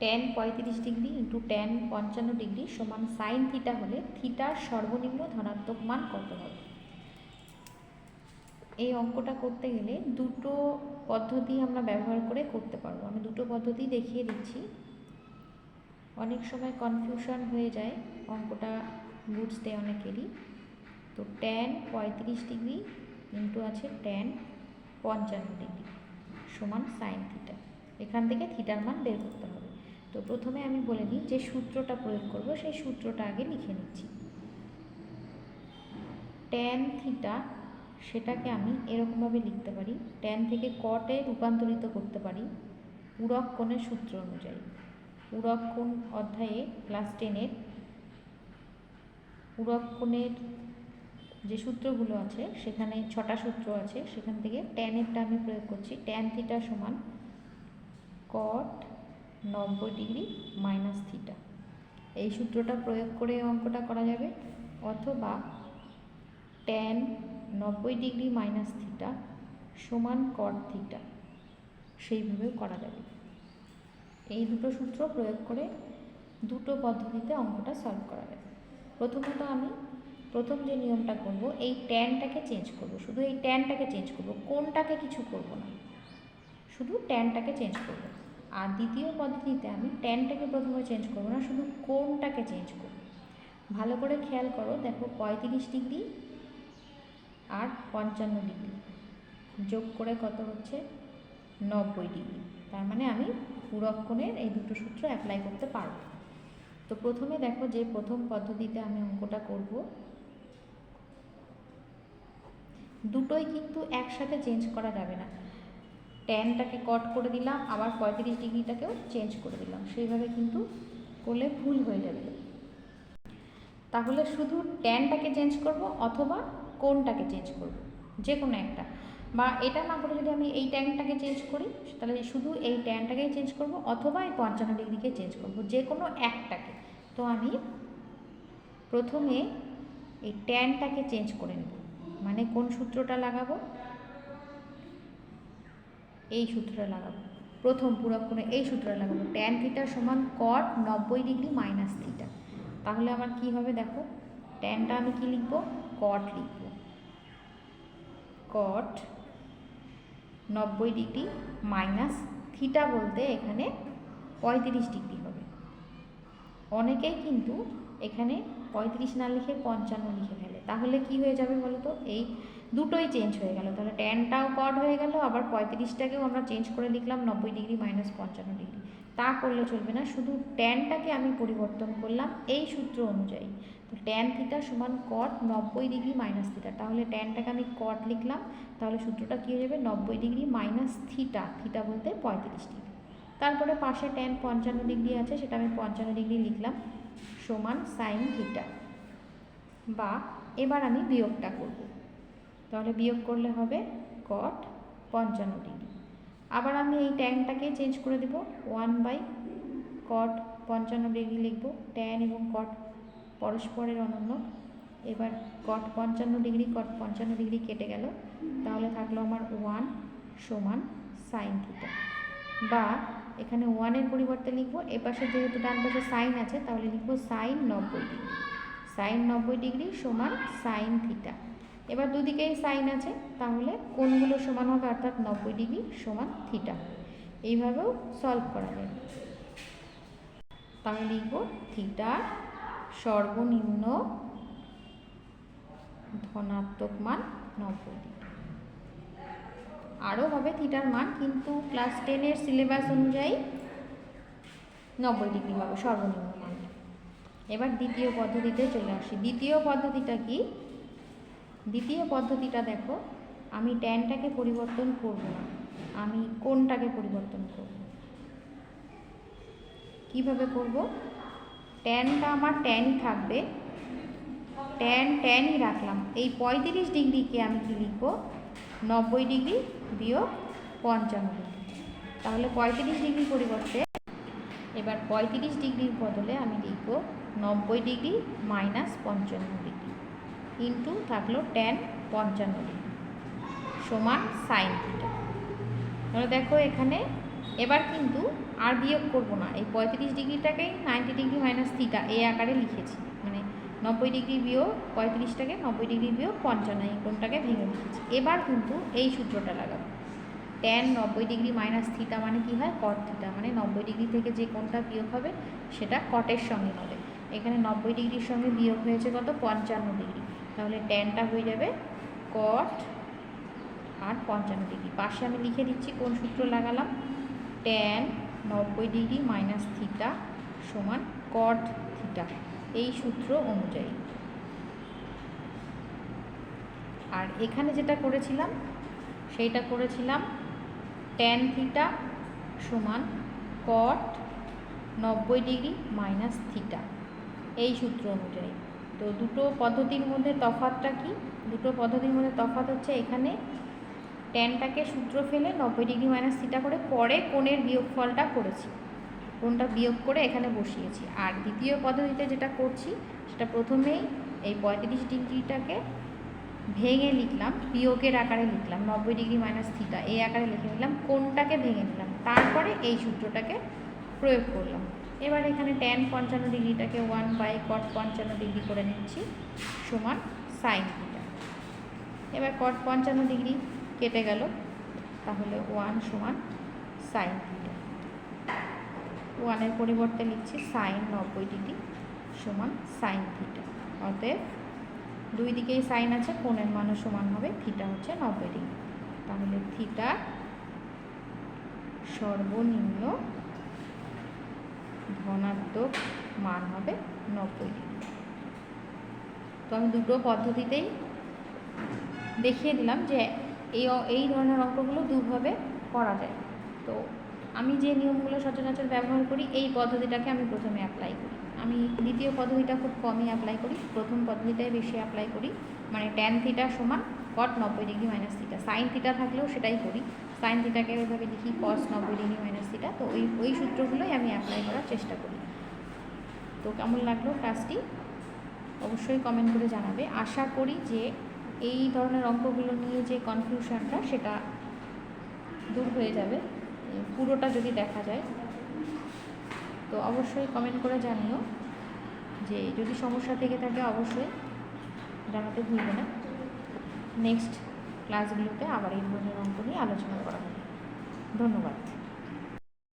Ten পঁয়ত্রিশ degree into tan পঞ্চান্ন degree সমান সাইন থিটা হলে থিটার সর্বনিম্ন ধনাত্মক মান কত হবে? এই অঙ্কটা করতে গেলে দুটো পদ্ধতি আমরা ব্যবহার করে করতে পারব। আমি দুটো পদ্ধতি দেখিয়ে দিচ্ছি। অনেক সময় কনফিউশন হয়ে যায়, অঙ্কটা বুঝতে অনেকেরই। তো টেন পঁয়ত্রিশ ডিগ্রি ইন্টু আছে টেন পঞ্চান্ন ডিগ্রি সমান সাইন থিটা এখান থেকে থিটার মান বের করতে তো প্রথমে আমি বলে নিই যে সূত্রটা প্রয়োগ করব, সেই সূত্রটা আগে লিখে নিচ্ছি। টেন থিটা সেটাকে আমি এরকমভাবে লিখতে পারি টেন থেকে কটে রূপান্তরিত করতে পারি পূরক কোণের সূত্র অনুযায়ী। পূরক কোণ অধ্যায়ে ক্লাস টেনের পূরক কোণের যে সূত্রগুলো আছে, সেখানে ছটা সূত্র আছে, সেখান থেকে টেনেরটা আমি প্রয়োগ করছি টেন থিটা সমান কট নব্বই ডিগ্রি মাইনাস থিটা। এই সূত্রটা প্রয়োগ করে অঙ্কটা করা যাবে। অথবা টেন নব্বই ডিগ্রি মাইনাস থিটা সমান কট থিটা, সেইভাবেও করা যাবে। এই দুটো সূত্র প্রয়োগ করে দুটো পদ্ধতিতে অঙ্কটা সলভ করা যাবে। প্রথমত আমি প্রথম যে নিয়মটা করব, এই ট্যানটাকে চেঞ্জ করব। শুধু এই ট্যানটাকে চেঞ্জ করব, কোনটাকে কিছু করব না। শুধু ট্যানটাকে চেঞ্জ করব। আর দ্বিতীয় পদ্ধতিতে আমি টেনটাকে প্রথমে চেঞ্জ করব না, শুধু কোনটাকে চেঞ্জ করব। ভালো করে খেয়াল করো, দেখো পঁয়ত্রিশ ডিগ্রি আর পঞ্চান্ন ডিগ্রি। যোগ করে কত হচ্ছে? নব্বই ডিগ্রি। তার মানে আমি পুরক্ষণের এই দুটো সূত্র অ্যাপ্লাই করতে পারব। তো প্রথমে দেখো যে প্রথম পদ্ধতিতে আমি অঙ্কটা করব। দুটোই কিন্তু একসাথে চেঞ্জ করা যাবে না। ট্যানটাকে কট করে দিলাম, আবার পঁয়ত্রিশ ডিগ্রিটাকেও চেঞ্জ করে দিলাম। সেইভাবে কিন্তু করলে ভুল হয়ে যাবে। তাহলে শুধু ট্যানটাকে চেঞ্জ করব অথবা কোনটাকে চেঞ্জ করব যে কোনো একটা। বা এটা না করে যদি আমি এই ট্যানটাকে চেঞ্জ করি, তাহলে শুধু এই ট্যানটাকেই চেঞ্জ করব অথবা এই পঞ্চান্ন ডিগ্রিকে চেঞ্জ করব যে কোনো একটাকে। তো আমি প্রথমে এই ট্যানটাকে চেঞ্জ করে নেব। মানে কোন সূত্রটা লাগাবো? এই সূত্রটা লাগাবো। প্রথম পূরক কোণে এই সূত্রটা লাগাবো। ট্যান থিটা সমান কট নব্বই ডিগ্রি মাইনাস থিটা তাহলে আমার কি হবে দেখো? ট্যানটা আমি কি লিখব? কট লিখব। কট নব্বই ডিগ্রি মাইনাস থিটা বলতে এখানে পঁয়ত্রিশ ডিগ্রি হবে। অনেকেই কিন্তু এখানে পঁয়ত্রিশ না লিখে পঞ্চান্ন লিখে ফেলে। তাহলে কি হয়ে যাবে বলতো? এই দুটোই চেঞ্জ হয়ে গেল। তাহলে ট্যানটাও কট হয়ে গেল, আবার পঁয়ত্রিশটাকেও আমরা চেঞ্জ করে লিখলাম নব্বই ডিগ্রি মাইনাস পঞ্চান্ন ডিগ্রি তা করলে চলবে না, শুধু ট্যানটাকে আমি পরিবর্তন করলাম এই সূত্র অনুযায়ী। তো থিটা সমান কট নব্বই ডিগ্রি মাইনাস থিটা তাহলে ট্যানটাকে আমি কট লিখলাম, তাহলে সূত্রটা কী হয়ে যাবে? নব্বই ডিগ্রি মাইনাস থিটা থিটা বলতে পঁয়ত্রিশ ডিগ্রি তারপরে পাশে ট্যান পঞ্চান্ন ডিগ্রি আছে, সেটা আমি পঞ্চান্ন ডিগ্রি লিখলাম, সমান সাইন থিটা বা এবার আমি বিয়োগটা করব। তাহলে বিয়োগ করলে হবে কট পঞ্চান্ন ডিগ্রি আবার আমি এই ট্যানটাকে চেঞ্জ করে দেব। ওয়ান বাই কট পঞ্চান্ন ডিগ্রি লিখব। ট্যান এবং কট পরস্পরের অনন্য। এবার কট পঞ্চান্ন ডিগ্রি কট পঞ্চান্ন ডিগ্রি কেটে গেল। তাহলে থাকল আমার ওয়ান সমান সাইন থিটা বা এখানে ওয়ানের পরিবর্তে লিখব। এপাশে যেহেতু ডান পাশে সাইন আছে, তাহলে লিখব সাইন নব্বই ডিগ্রি সাইন নব্বই ডিগ্রি সমান সাইন থিটা এবার দুদিকেই সাইন আছে, তাহলে কোনগুলো সমান হবে অর্থাৎ নব্বই ডিগ্রি সমান থিটা। এইভাবেও সলভ করা যায়। তাহলে লিখব থিটার সর্বনিম্ন ধনাত্মক মান নব্বই ডিগ্রি। আরও হবে থিটার মান, কিন্তু ক্লাস টেনের সিলেবাস অনুযায়ী নব্বই ডিগ্রি হবে সর্বনিম্ন মান। এবার দ্বিতীয় পদ্ধতিতে চলে আসি। দ্বিতীয় পদ্ধতিটা কি? দ্বিতীয় পদ্ধতিটা দেখো, আমি ট্যানটাকে পরিবর্তন করব না, আমি কোনটাকে পরিবর্তন করব। কীভাবে করব? ট্যানটা আমার ট্যানই থাকবে ট্যান ট্যানই রাখলাম। এই পঁয়ত্রিশ ডিগ্রিকে আমি কি লিখব? নব্বই ডিগ্রি বিয়োগ পঞ্চান্ন ডিগ্রি। তাহলে পঁয়ত্রিশ ডিগ্রি পরিবর্তে, এবার পঁয়ত্রিশ ডিগ্রির বদলে আমি লিখব নব্বই ডিগ্রি মাইনাস পঞ্চান্ন ডিগ্রি। ইন্টু থাকল ট্যান পঞ্চান্ন সমান সাইন থিটা। তাহলে দেখো এখানে এবার কিন্তু আর বিয়োগ করব না। এই পঁয়ত্রিশ ডিগ্রিটাকেই নাইনটি ডিগ্রি মাইনাস থিটা এই আকারে লিখেছি। মানে নব্বই ডিগ্রি বিয়োগ পঁয়ত্রিশটাকে নব্বই ডিগ্রি বিয়োগ পঞ্চান্ন এই কোণটাকে ভেঙে লিখেছি এবার কিন্তু এই সূত্রটা লাগাবো। ট্যান নব্বই ডিগ্রি মাইনাস থিটা মানে কি হয়? Cot theta. মানে নব্বই ডিগ্রি থেকে যে কোণটা বিয়োগ হবে সেটা কটের সঙ্গে হবে। এখানে নব্বই ডিগ্রির সঙ্গে বিয়োগ হয়েছে কত? পঞ্চান্ন ডিগ্রি। তাহলে ট্যানটা হয়ে যাবে কট আর পঞ্চান্ন ডিগ্রি পাশে আমি লিখে দিচ্ছি কোন সূত্র লাগালাম? ট্যান নব্বই ডিগ্রি মাইনাস থিটা সমান কট থিটা এই সূত্র অনুযায়ী। আর এখানে যেটা করেছিলাম, সেইটা করেছিলাম ট্যান থিটা সমান কট নব্বই ডিগ্রি মাইনাস থিটা এই সূত্র অনুযায়ী। তো দুটো পদ্ধতির মধ্যে তফাতটা কি? দুটো পদ্ধতির মধ্যে তফাত হচ্ছে এখানে ট্যানটাকে সূত্র ফেলে নব্বই ডিগ্রি মাইনাস থিটা করে পরে কোণের বিয়োগফলটা করেছি। কোণটা বিয়োগ করে এখানে বসিয়েছি। আর দ্বিতীয় পদ্ধতিতে যেটা করছি, সেটা প্রথমেই এই পঁয়ত্রিশ ডিগ্রিটাকে ভেঙে লিখলাম, বিয়োগের আকারে লিখলাম, নব্বই ডিগ্রি মাইনাস থিটা এই আকারে লিখে নিলাম কোনটাকে ভেঙে নিলাম, তারপরে এই সূত্রটাকে প্রয়োগ করলাম। এবার এখানে ট্যান পঞ্চান্ন ডিগ্রিটাকে ওয়ান বাই কট পঞ্চান্ন ডিগ্রি করে নিচ্ছি, সমান সাইন থিটা এবার কট পঞ্চান্ন ডিগ্রি কেটে গেল, তাহলে ওয়ান সমান সাইন থিটা ওয়ানের পরিবর্তে লিখছি সাইন নব্বই ডিগ্রি সমান সাইন থিটা অতএব দুই দিকেই সাইন আছে, কোণের মানও সমান হবে থিটা হচ্ছে নব্বই ডিগ্রি। তাহলে থিটা সর্বনিম্ন ধনাত্মক মান হবে নব্বই। ডিগ্রি তো আমি দুটো পদ্ধতিতেই দেখিয়ে দিলাম যে এই এই ধরনের অঙ্কগুলো দুভাবে করা যায়। তো আমি যে নিয়মগুলো সচরাচর ব্যবহার করি, এই পদ্ধতিটাকে আমি প্রথমে অ্যাপ্লাই করি। আমি দ্বিতীয় পদ্ধতিটা খুব কমই অ্যাপ্লাই করি, প্রথম পদ্ধতিটাই বেশি অ্যাপ্লাই করি। মানে ট্যান থিটা সমান কট নব্বই degree minus theta sine theta থাকলেও সেটাই করি। সাইন থিটাকে ওইভাবে লিখি কস নব্বই ডিগ্রি মাইনাস থিটা তো ওই ওই সূত্রগুলোই আমি অ্যাপ্লাই করার চেষ্টা করি। তো কেমন লাগল ক্লাসটি অবশ্যই কমেন্ট করে জানাবে। আশা করি যে এই ধরনের অঙ্কগুলো নিয়ে যে কনফিউশনটা সেটা দূর হয়ে যাবে। পুরোটা যদি দেখা যায়। তো অবশ্যই কমেন্ট করে জানিও যে যদি সমস্যা থেকে থাকে অবশ্যই জানাতে ভুলবে না। নেক্সট ক্লাসগুলোতে আবার এই ধরনের অঙ্ক নিয়ে আলোচনা করা হবে। ধন্যবাদ।